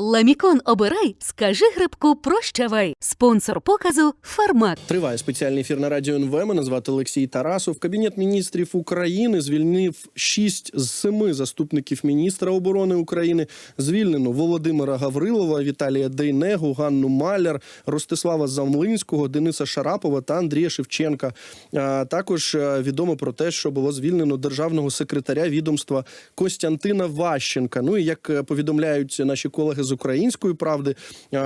Ламікон обирай, скажи грибку прощавай. Спонсор показу Фармак. Триває спеціальний ефір на радіо НВ. Мене звати Олексій Тарасов. Кабінет міністрів України звільнив шість з семи заступників міністра оборони України. Звільнено Володимира Гаврилова, Віталія Дейнегу, Ганну Маляр, Ростислава Замлинського, Дениса Шарапова та Андрія Шевченка. А також е, відомо про те, що було звільнено державного секретаря відомства Костянтина Ващенка. Ну і як е, повідомляють наші колеги з української правди,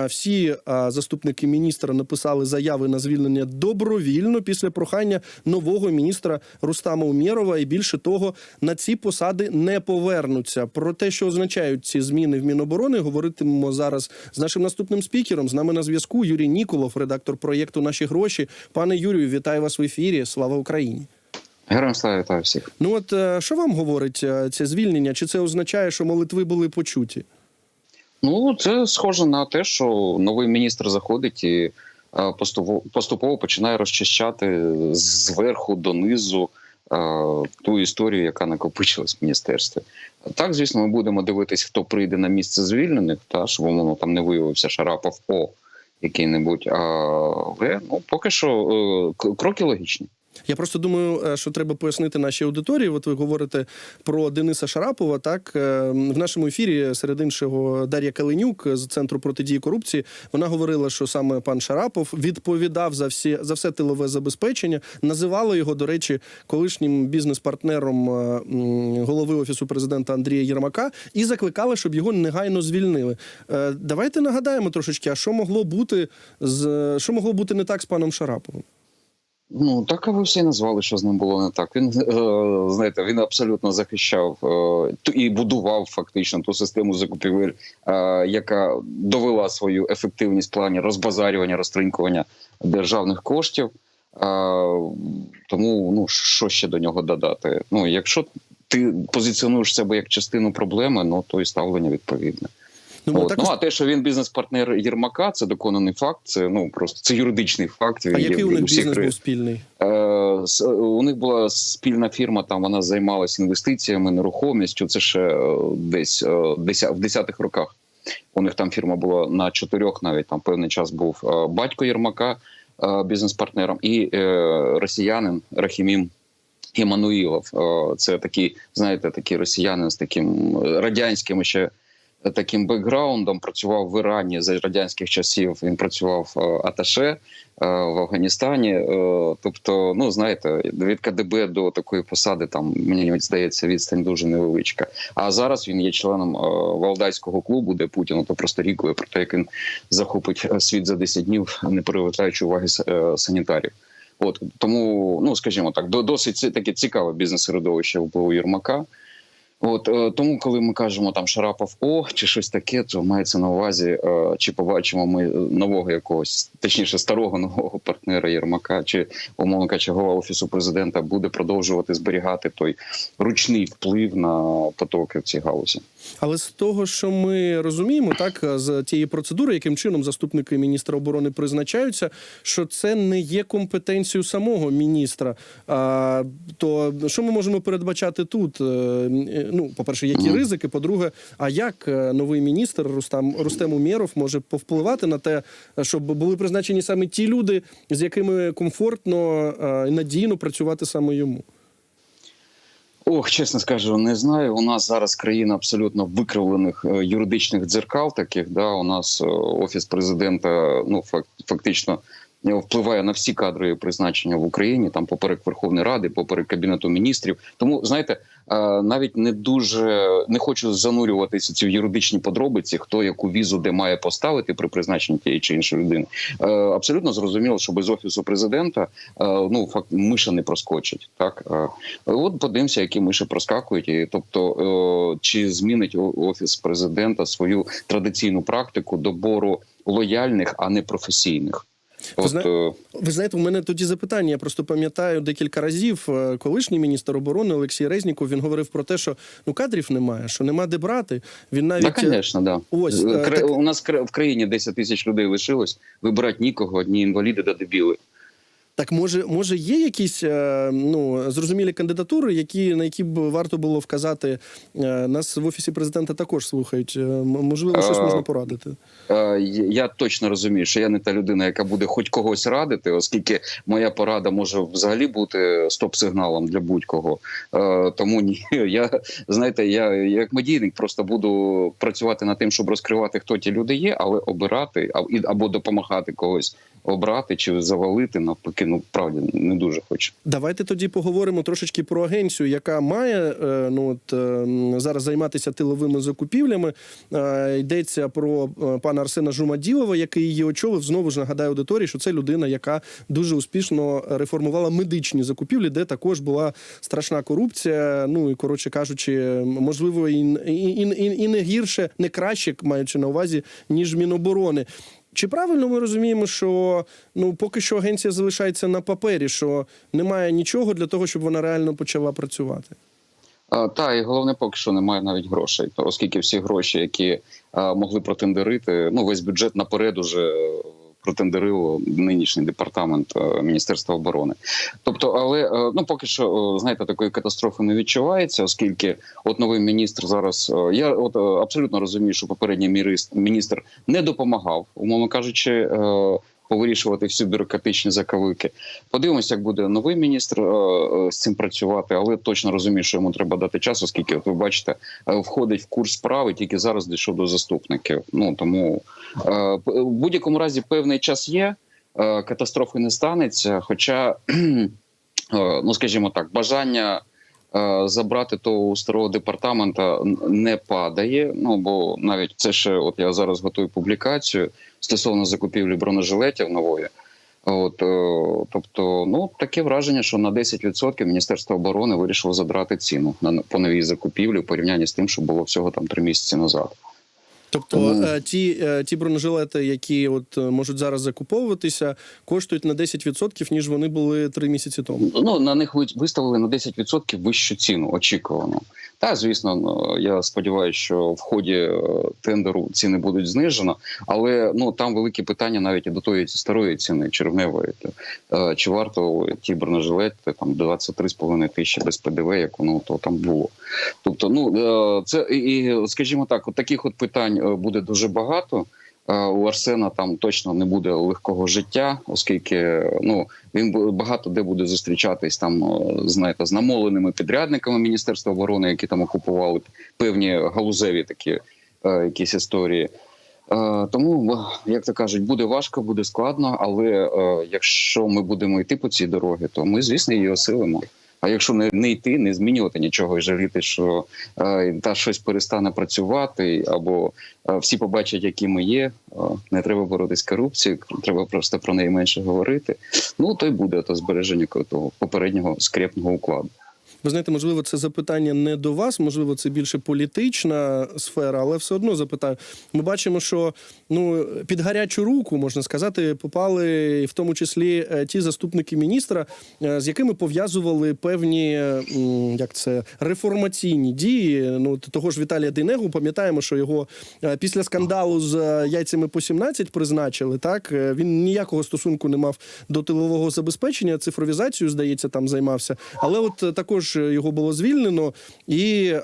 всі заступники міністра написали заяви на звільнення добровільно після прохання нового міністра Рустама Умєрова. І більше того, на ці посади не повернуться. Про те, що означають ці зміни в Міноборони, говоритимемо зараз з нашим наступним спікером. З нами на зв'язку Юрій Ніколов, редактор проєкту Наші гроші. Пане Юрію, вітаю вас в ефірі. Слава Україні! Героям слава вітаю всіх. Ну от е, що вам говорить е, це звільнення? Чи це означає, що молитви були почуті? Ну це схоже на те, що новий міністр заходить і поступово, починає розчищати зверху донизу ту історію, яка накопичилась в міністерстві. Так, звісно, ми будемо дивитись, хто прийде на місце звільнених, та щоб воно там не виявився Шарапов О який-небудь. Але ну поки що е, кроки логічні. Я просто думаю, е, що треба пояснити нашій аудиторії. От ви говорите про Дениса Шарапова. Так е, в нашому ефірі серед іншого Дар'я Калинюк з центру протидії корупції. Вона говорила, що саме пан Шарапов відповідав за всі за все тилове забезпечення. Називала його, до речі, колишнім бізнес-партнером е, голови офісу президента Андрія Єрмака і закликала, щоб його негайно звільнили. Давайте нагадаємо трошечки, а що могло бути з що могло бути не так з паном Шараповим. Ну так ви всі назвали, що з ним було не так. Він е, знаєте, він абсолютно захищав е, і будував фактично ту систему закупівель, е, яка довела свою ефективність в плані розбазарювання, розтринькування державних коштів. Тому ну що ще до нього додати? Ну якщо ти позиціонуєш себе як частину проблеми, ну то і ставлення відповідне. Ну, От. також Ну а те, що він бізнес-партнер Єрмака, це доконаний факт. Це ну просто це юридичний факт. А він є який у них усіх бізнес був спільний? Е, с- У них була спільна фірма. Там вона займалася інвестиціями, нерухомістю. Це ще е, десь е, деся- в десятих роках. У них там фірма була на чотирьох. Навіть там певний час був е, батько Єрмака бізнес-партнером, і е, росіянин Рахімім Імануїлов. Е, Це такий, знаєте, такий росіянин з таким радянським ще таким бекграундом. Працював в Ірані за радянських часів. Він працював е, аташе е, в Афганістані. Е, Тобто, ну знаєте, від КДБ до такої посади там мені здається відстань дуже невеличка. А зараз він є членом Валдайського клубу, де Путін то просто рікує про те, як він захопить світ за 10 днів, не привертаючи уваги санітарів. От тому, ну скажімо так, до- досить таке цікаве бізнес-середовище впливу Єрмака. От е, тому, коли ми кажемо там Шарапов О чи щось таке, то мається на увазі, е, чи побачимо ми нового якогось, точніше старого нового партнера Єрмака, чи умовно кажучи, голова офісу президента буде продовжувати зберігати той ручний вплив на потоки в цій галузі. Але з того, що ми розуміємо, так з тієї процедури, яким чином заступники міністра оборони призначаються, що це не є компетенцією самого міністра. А, то що ми можемо передбачати тут? Е, е, Ну, по-перше, які ризики? По-друге, а як е, новий міністр Рустам Рустем Умєров може повпливати на те, щоб були призначені саме ті люди, з якими комфортно е, і надійно працювати саме йому? Ох, чесно скажу, не знаю. У нас зараз країна абсолютно викривлених е, юридичних дзеркал. Таких да у нас е, офіс президента ну фак- фактично впливає на всі кадрові призначення в Україні, там поперек Верховної Ради, поперек кабінету міністрів. Тому знаєте, е, навіть не дуже не хочу занурюватися в ці юридичні подробиці, хто яку візу де має поставити при призначенні тієї чи іншої людини. Е, Абсолютно зрозуміло, що без офісу президента е, ну факт миша не проскочить. Так Е, От подивимося, які миші проскакують. І, тобто, е, чи змінить офіс президента свою традиційну практику добору лояльних, а не професійних. Ви зна- е, Ви знаєте, у мене тоді запитання. Я просто пам'ятаю декілька разів. е, Колишній міністр оборони Олексій Резніков він говорив про те, що ну кадрів немає, що нема де брати. Він навіть да, звісно, да. ось, Е, е, кра- так- У нас в країні 10 тисяч людей лишилось. Вибирати нікого, одні інваліди да дебіли. Так може, може, є якісь е, ну зрозумілі кандидатури, які на які б варто було вказати? Е, Нас в офісі президента також слухають. Е, Можливо, щось можна порадити. Я точно розумію, що я не та людина, яка буде хоч когось радити, оскільки моя порада може взагалі бути стоп-сигналом для будь-кого. Тому ні, я знаєте, я як медійник просто буду працювати над тим, щоб розкривати, хто ті люди є, але обирати або допомагати когось обрати чи завалити навпаки. Ну правді не дуже хочу. Давайте тоді поговоримо трошечки про агенцію, яка має е, ну от е, зараз займатися тиловими закупівлями. Е, Йдеться про пана Арсена Жумаділова, який її очолив. Знову ж нагадаю аудиторії, що це людина, яка дуже успішно реформувала медичні закупівлі, де також була страшна корупція. Ну і коротше кажучи, можливо, і, і, і, і не гірше, не краще, маючи на увазі, ніж Міноборони. Чи правильно ми розуміємо, що ну поки що агенція залишається на папері, що немає нічого для того, щоб вона реально почала працювати? Та і головне, поки що немає навіть грошей, оскільки всі гроші, які а, могли протендерити, ну весь бюджет наперед уже протендерило нинішній департамент е, Міністерства оборони. Тобто, але е, ну поки що е, знаєте, такої катастрофи не відчувається, оскільки от новий міністр зараз я от абсолютно розумію, що попередній міністр не допомагав, умовно кажучи. Повирішувати всі бюрократичні закавики. Подивимося, як буде новий міністр е, е, з цим працювати, але точно розумію, що йому треба дати час, оскільки, от ви бачите, е, входить в курс справи, тільки зараз дійшов до заступників. Ну тому в будь-якому разі певний час є. Катастрофи не станеться. Хоча, ну скажімо так, бажання е, забрати того старого департамента не падає. Ну бо навіть це ще, от я зараз готую публікацію стосовно закупівлі бронежилетів нової. От, е, тобто, ну таке враження, що на 10% Міністерство оборони вирішило забрати ціну на по новій закупівлі в порівнянні з тим, що було всього там три місяці назад. Тобто Тому- е, ті, е, ті бронежилети, які от е, можуть зараз закуповуватися, коштують на 10%, ніж вони були три місяці тому. Ну на них виставили на 10% вищу ціну очікувану. Та звісно, ну, я сподіваюся, що в ході е, тендеру ціни будуть знижено, але ну там великі питання навіть і до тої старої ціни червневої. Е, Чи варто ті бронежилети там 23,5 тисячі без ПДВ, як воно то там було. Тобто, ну е, це і, скажімо так, от таких от питань буде дуже багато. Е, У Арсена там точно не буде легкого життя, оскільки ну він багато де буде зустрічатись там, е, знаєте, з намоленими підрядниками Міністерства оборони, які там окупували певні галузеві такі е, якісь історії. Тому, як то кажуть, буде важко, буде складно, але якщо ми будемо йти по цій дорогі, то ми, звісно, її осилимо. А якщо не, не йти, не змінювати нічого і жаліти, що е, та щось перестане працювати, або е, всі побачать, які ми є. е, не треба боротися з корупцією, треба просто про неї менше говорити. Ну то й буде то збереження того попереднього скрепного укладу. Ви знаєте, можливо, це запитання не до вас, можливо, це більше політична сфера, але все одно запитаю. Ми бачимо, що ну під гарячу руку можна сказати, попали в тому числі е, ті заступники міністра, е, з якими пов'язували певні як це реформаційні дії. Ну того ж Віталія Дейнегу, пам'ятаємо, що його е, після скандалу з яйцями по 17 призначили. Так він ніякого стосунку не мав до тилового забезпечення. Цифровізацію, здається, там займався. Але от е, також його було звільнено, і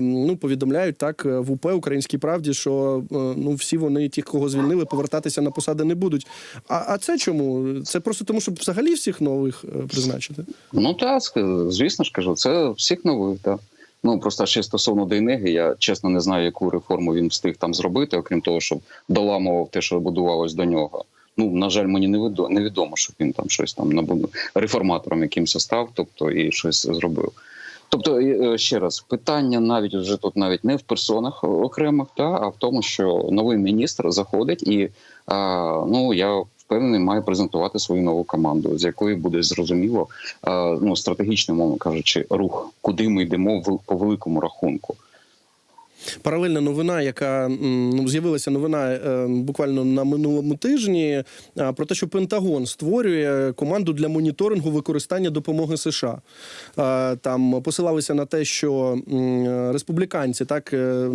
ну повідомляють так в УП Українській правді, що е, ну всі вони, ті, кого звільнили, повертатися на посади не будуть. А, а це чому? Це просто тому, щоб взагалі всіх нових е, призначити. Ну так, звісно ж кажу, це всіх нових, так. Ну просто ще стосовно Дейнеги, я чесно не знаю, яку реформу він встиг там зробити, окрім того, щоб доламував те, що будувалось до нього. Ну на жаль, мені не відомо, невідомо, щоб він там щось там набуду реформатором якимось став, тобто і щось зробив. Тобто, е, ще раз, питання навіть вже тут навіть не в персонах окремих, та а в тому, що новий міністр заходить і а, ну я впевнений, має презентувати свою нову команду, з якої буде зрозуміло а, ну стратегічно, мовно кажучи, рух, куди ми йдемо в по великому рахунку. Паралельна новина, яка ну, з'явилася новина е, буквально на минулому тижні, а, про те, що Пентагон створює команду для моніторингу використання допомоги США. А, Там посилалися на те, що республіканці, так е,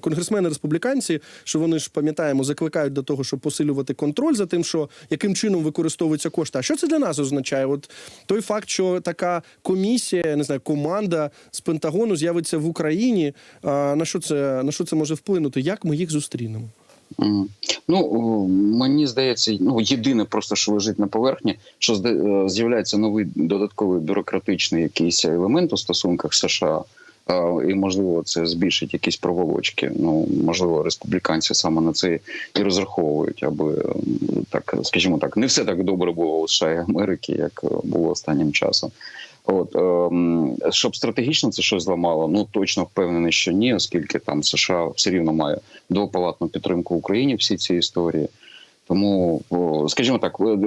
конгресмени республіканці, що вони ж пам'ятаємо, закликають до того, щоб посилювати контроль за тим, що яким чином використовуються кошти. А що це для нас означає? От той факт, що така комісія, не знаю, команда з Пентагону з'явиться в Україні. На що це на що це може вплинути? Як ми їх зустрінемо? Ну мені здається, ну єдине, просто що лежить на поверхні, що е, з'являється новий додатковий бюрократичний якийсь елемент у стосунках США. е, І можливо це збільшить якісь проволочки. Ну можливо, республіканці саме на це і розраховують, аби так, скажімо так, не все так добре було у США і Америки, як е, було останнім часом. От ем, щоб стратегічно це щось зламало, ну точно впевнений, що ні, оскільки там США все рівно має двопалатну підтримку Україні всі ці історії. Тому, скажімо так, е,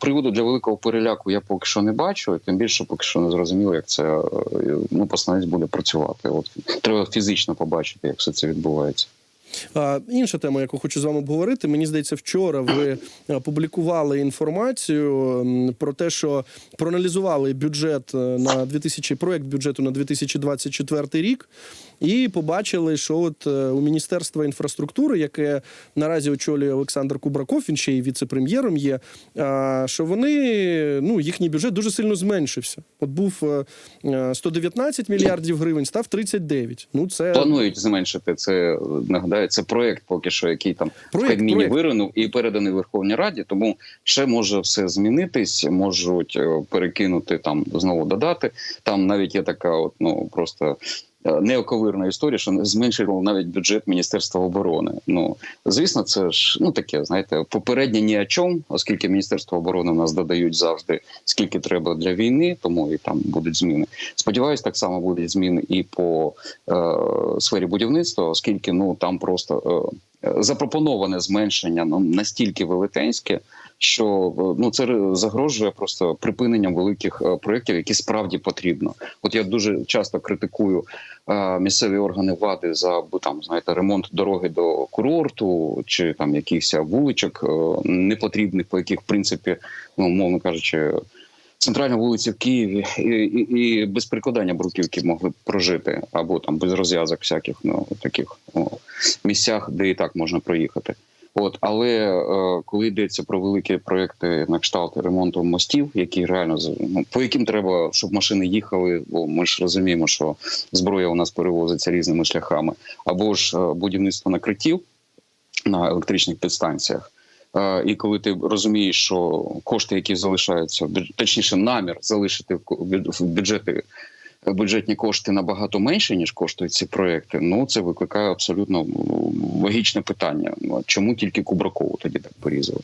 приводу для великого переляку я поки що не бачу, тим більше поки що не зрозуміло, як це е, ну, посланець буде працювати. От треба фізично побачити, як все це відбувається. Інша тема, яку хочу з вами обговорити. Мені здається, вчора ви публікували інформацію про те, що проаналізували бюджет е, на 2000, проект бюджету на 2024 рік, і побачили, що от е, у Міністерства інфраструктури, яке наразі очолює Олександр Кубраков, він ще й віце-прем'єром є. Що вони ну їхній бюджет дуже сильно зменшився. От був е, е, 119 мільярдів гривень, став 39. Ну це Планують зменшити це. Нагадаю, це проект поки що, який там Проект, в Кабміні виринув і переданий Верховній Раді. Тому ще може все змінитись, можуть е, перекинути там знову додати. Там навіть є така, от ну просто. Е, Неоковирна історія, що зменшило навіть бюджет Міністерства оборони. Ну звісно, це ж ну таке, знаєте, попереднє ні о чому, оскільки Міністерство оборони у нас додають завжди скільки треба для війни, тому і там будуть зміни. Сподіваюсь, так само будуть зміни і по е, сфері будівництва, оскільки ну там просто е, е, запропоноване зменшення ну, настільки велетенське, що е, ну це загрожує просто припиненням великих е, проєктів, які справді потрібно. От я дуже часто критикую е, місцеві органи влади за там знаєте ремонт дороги до курорту чи там якихось вуличок непотрібних, по яких в принципі, ну мовно кажучи. Центральна вулиця в Києві і, і, і без прикладання бруківки могли б прожити, або там без розв'язок всяких ну таких о, місцях, де і так можна проїхати. От, але е, коли йдеться про великі проекти на кшталт ремонту мостів, які реально ну, по яким треба, щоб машини їхали, бо ми ж розуміємо, що зброя у нас перевозиться різними шляхами, або ж е, будівництво накриттів на електричних підстанціях. Е, І коли ти розумієш, що кошти, які залишаються, точніше, намір залишити в бюджети бюджетні кошти набагато менше, ніж коштують ці проекти. Ну це викликає абсолютно логічне питання. Ну, Чому тільки Кубракову тоді так порізали?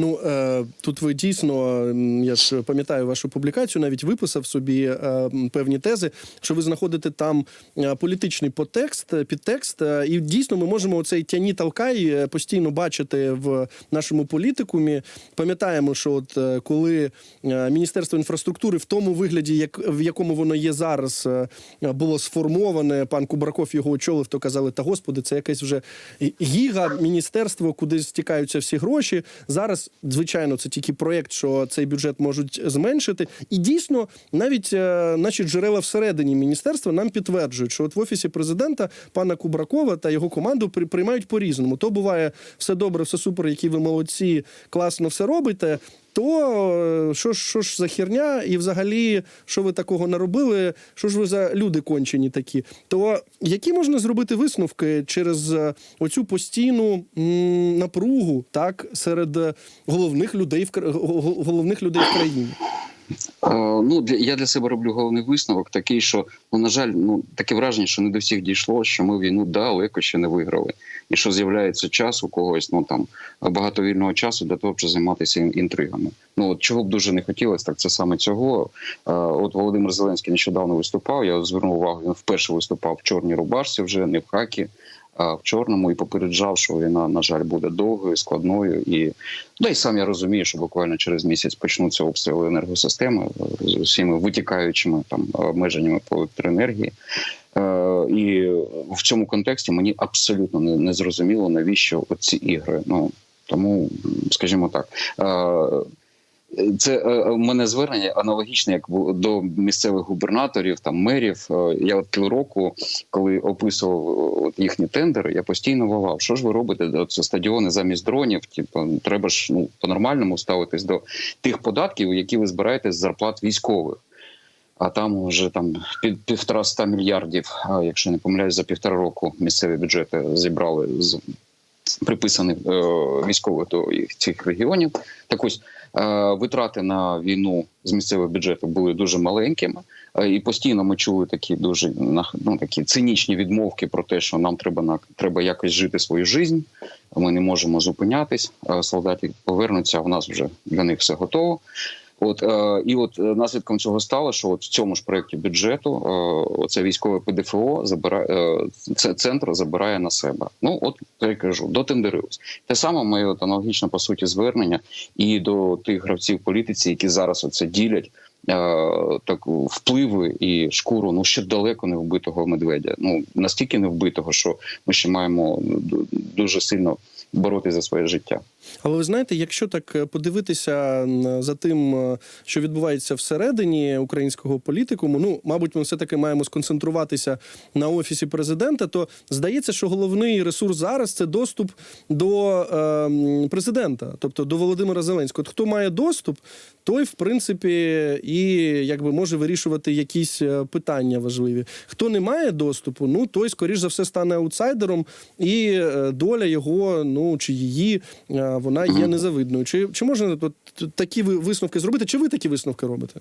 Ну е, тут ви дійсно, я ж пам'ятаю вашу публікацію, навіть виписав собі е, певні тези, що ви знаходите там е, політичний подтекст, е, підтекст, і дійсно ми можемо оцей тяні талкай постійно бачити в нашому політикумі. Пам'ятаємо, що от коли Міністерство інфраструктури в тому вигляді, як в якому воно є зараз, було сформоване, пан Кубраков його очолив, то казали, та господи, це якесь вже гіга міністерство, куди стікаються всі гроші. Зараз, звичайно, це тільки проєкт, що цей бюджет можуть зменшити. І дійсно, навіть е, наші джерела всередині міністерства нам підтверджують, що от в офісі президента пана Кубракова та його команду при- приймають по-різному. То буває все добре, все супер, які ви молодці, класно все робите. То е, що ж, що ж за херня, і взагалі, що ви такого наробили? Що ж ви за люди кончені такі? То які можна зробити висновки через е, оцю постійну напругу, так серед е, головних людей в головних людей в країні? Е, Ну я для себе роблю головний висновок такий, що ну на жаль, ну таке враження, що не до всіх дійшло, що ми війну далеко ще не виграли, і що з'являється час у когось, ну там багато вільного часу для того, щоб займатися інтригами. Ну от чого б дуже не хотілося, так це саме цього. Е, От Володимир Зеленський нещодавно виступав. Я звернув увагу, він вперше виступав в чорній рубашці, вже не в хакі. В чорному і попереджав, що війна, на жаль, буде довгою, складною, і да й сам я розумію, що буквально через місяць почнуться обстріли енергосистеми з усіма витікаючими там обмеженнями по електроенергії. Е, і в цьому контексті мені абсолютно не, не зрозуміло, навіщо ці ігри. Ну тому, скажімо так. Е, це е, у мене звернення аналогічне, як до місцевих губернаторів, там мерів. Е, Я от півроку, коли описував е, їхні тендери, я постійно волав, що ж ви робите? Це стадіони замість дронів. Типу, треба ж ну по-нормальному ставитись до тих податків, які ви збираєте з зарплат військових. А там вже там під півтора ста мільярдів, якщо не помиляюсь, за півтора року місцеві бюджети зібрали з приписаних е, військових до цих регіонів. Так ось е, витрати на війну з місцевих бюджетів були дуже маленькими, е, і постійно ми чули такі дуже ну, такі цинічні відмовки про те, що нам треба на треба якось жити свою життя. Ми не можемо зупинятись. Солдати повернуться. У нас вже для них все готово. От е, і от е, наслідком цього стало, що от в цьому ж проєкті бюджету е, оце військове ПДФО забирає е, це центр забирає на себе. Ну от я кажу, дотендерилось. Те саме моє от аналогічно по суті звернення і до тих гравців політиці, які зараз оце ділять. е, Так впливи і шкуру ну ще далеко не вбитого медведя. Ну настільки не вбитого, що ми ще маємо дуже сильно боротися за своє життя. Але ви знаєте, якщо так е, подивитися за тим, е, що відбувається всередині українського політикуму, ну мабуть, ми все таки маємо сконцентруватися на офісі президента. То здається, що головний ресурс зараз це доступ до е, президента, тобто до Володимира Зеленського. От хто має доступ, той, в принципі, і якби може вирішувати якісь е, питання важливі. Хто не має доступу, ну той, скоріш за все, стане аутсайдером, і доля його, ну чи її, е, вона є незавидною. Чи, чи можна такі висновки зробити? Чи ви такі висновки робите?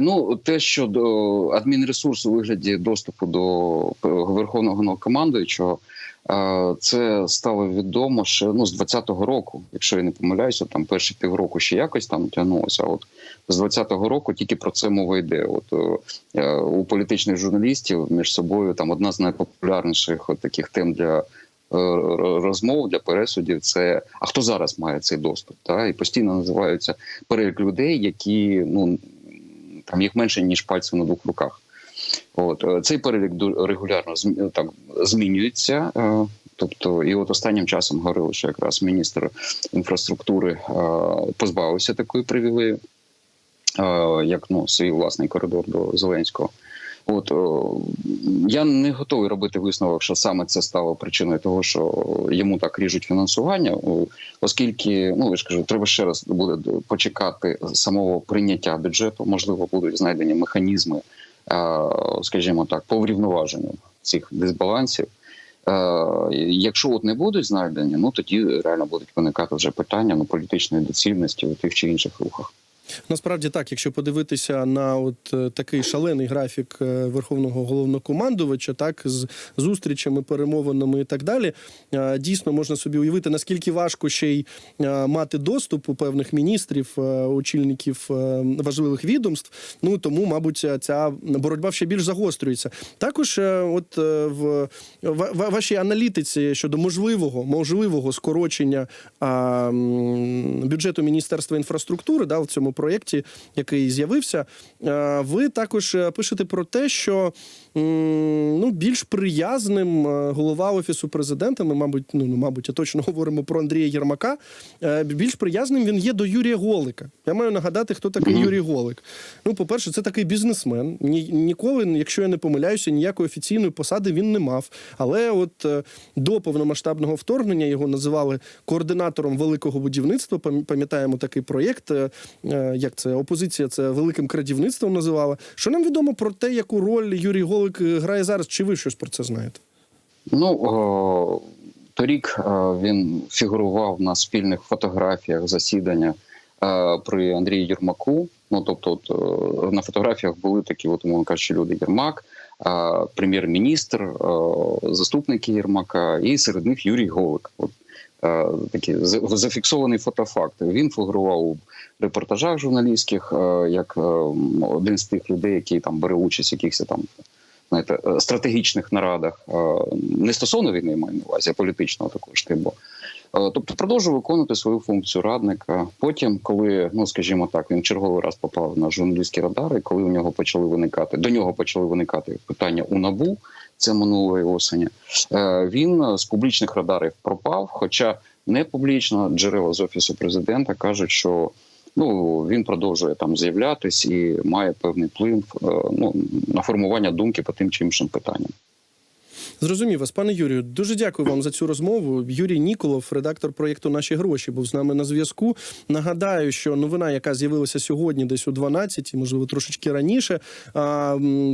Ну, те, що до адмінресурсу у вигляді доступу до е, верховного головнокомандуючого, е, це стало відомо ще ну з 20-го року, якщо я не помиляюся, там перші півроку ще якось там тягнулося. От з 20-го року тільки про це мова йде. От е, е, у політичних журналістів між собою там одна з найпопулярніших от таких тем для. Е, Розмов для пересудів це а хто зараз має цей доступ? Та і постійно називаються перелік людей, які ну там їх менше ніж пальців на двох руках. От е, цей перелік регулярно так змінюється. е, Тобто, і от останнім часом говорили, що якраз міністр інфраструктури е, позбавився такої привілеї, е, як ну свій власний коридор до Зеленського. От о, я не готовий робити висновок, що саме це стало причиною того, що йому так ріжуть фінансування, оскільки ну я ж кажу, треба ще раз буде почекати самого прийняття бюджету. Можливо, будуть знайдені механізми, е, скажімо так, по врівноваженню цих дисбалансів. Е, Якщо от не будуть знайдені, ну тоді реально будуть виникати вже питання ну, політичної доцільності у тих чи інших рухах. Насправді так, якщо подивитися на от е, такий шалений графік е, верховного головнокомандувача, так з зустрічами, перемовинами і так далі, е, дійсно можна собі уявити, наскільки важко ще й мати доступ у певних міністрів, очільників важливих відомств. Ну тому, мабуть, ця боротьба ще більш загострюється. Також, от в ва- ва- вашій аналітиці щодо можливого можливого скорочення бюджету Міністерства інфраструктури, да, в цьому проєкті, який з'явився, е, ви також е, пишете про те, що ну, більш приязним е, голова офісу президента, ми, мабуть, ну, ну, мабуть, а точно говоримо про Андрія Єрмака. Більш приязним він є до Юрія Голика. Я маю нагадати, хто такий Мгм. Юрій Голик. Ну, по-перше, це такий бізнесмен. Ні, ніколи, якщо я не помиляюся, ніякої офіційної посади він не мав. Але от до повномасштабного вторгнення його називали координатором великого будівництва. Пам'ятаємо такий проєкт. Як це опозиція це великим крадівництвом називала. Що нам відомо про те, яку роль Юрій Голик е, грає зараз? Чи ви щось про це знаєте? Ну о, торік е, він фігурував на спільних фотографіях засідання е, при Андрії Єрмаку. Ну тобто, от, на фотографіях були такі, от умовно кажучи, люди Єрмак, прем'єр-міністр, заступники Єрмака, і серед них Юрій Голик. От е, такий зафіксований фотофакт. Він фігурував у репортажах журналістських е, як е, один з тих людей, який там бере участь в якихось там знаєте, стратегічних нарадах, не стосовно війни, маю на увазі, а політичного такого штибу. Тобто продовжує виконувати свою функцію радника. Потім, коли, ну скажімо так, він черговий раз попав на журналістські радари, коли у нього почали виникати до нього почали виникати питання у набу. Це минулої осені. е, Він з публічних радарів пропав. Хоча не публічно джерела з офісу президента кажуть, що ну він продовжує там з'являтись і має певний вплив е, ну на формування думки по тим чи іншим питанням. Зрозумів вас, пане Юрію. Дуже дякую вам за цю розмову. Юрій Ніколов, редактор проєкту Наші гроші, був з нами на зв'язку. Нагадаю, що новина, яка з'явилася сьогодні, десь о 12, можливо, трошечки раніше,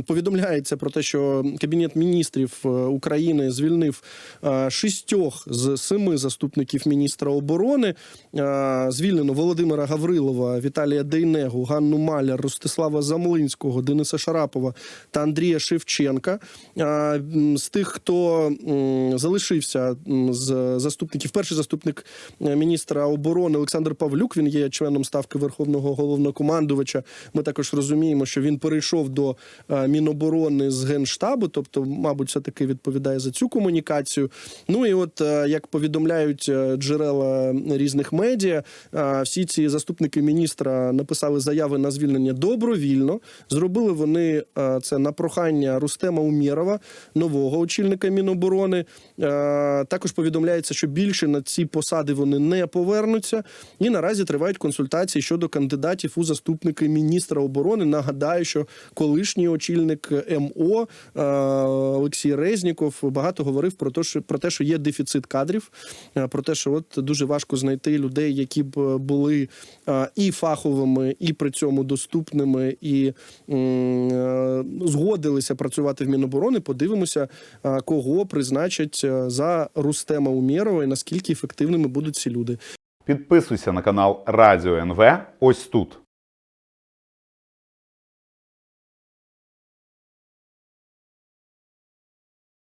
повідомляється про те, що кабінет міністрів е, України звільнив шістьох з семи заступників міністра оборони. Звільнено Володимира Гаврилова, Віталія Дейнегу, Ганну Маляр, Ростислава Замлинського, Дениса Шарапова та Андрія Шевченка. З тих, хто залишився з заступників, перший заступник е, міністра оборони Олександр Павлюк. Він є членом ставки Верховного головнокомандувача. Ми також розуміємо, що він перейшов до е, Міноборони з генштабу, тобто, мабуть, все таки відповідає за цю комунікацію. Ну і от е, як повідомляють джерела різних медіа, всі ці заступники міністра написали заяви на звільнення добровільно. Зробили вони це на прохання Рустема Умєрова, нового очільника Міноборони. Е, Також повідомляється, що більше на ці посади вони не повернуться. І наразі тривають консультації щодо кандидатів у заступники міністра оборони. Нагадаю, що колишній очільник МО е, Олексій Резніков багато говорив про те, що про те, що є дефіцит кадрів, е, про те, що от дуже важко знайти людей, які б були і фаховими, і при цьому доступними, і згодилися працювати в Міноборони. Подивимося, кого призначать е, за Рустема Умєрова і наскільки ефективними будуть ці люди. Підписуйся на канал Радіо НВ ось тут.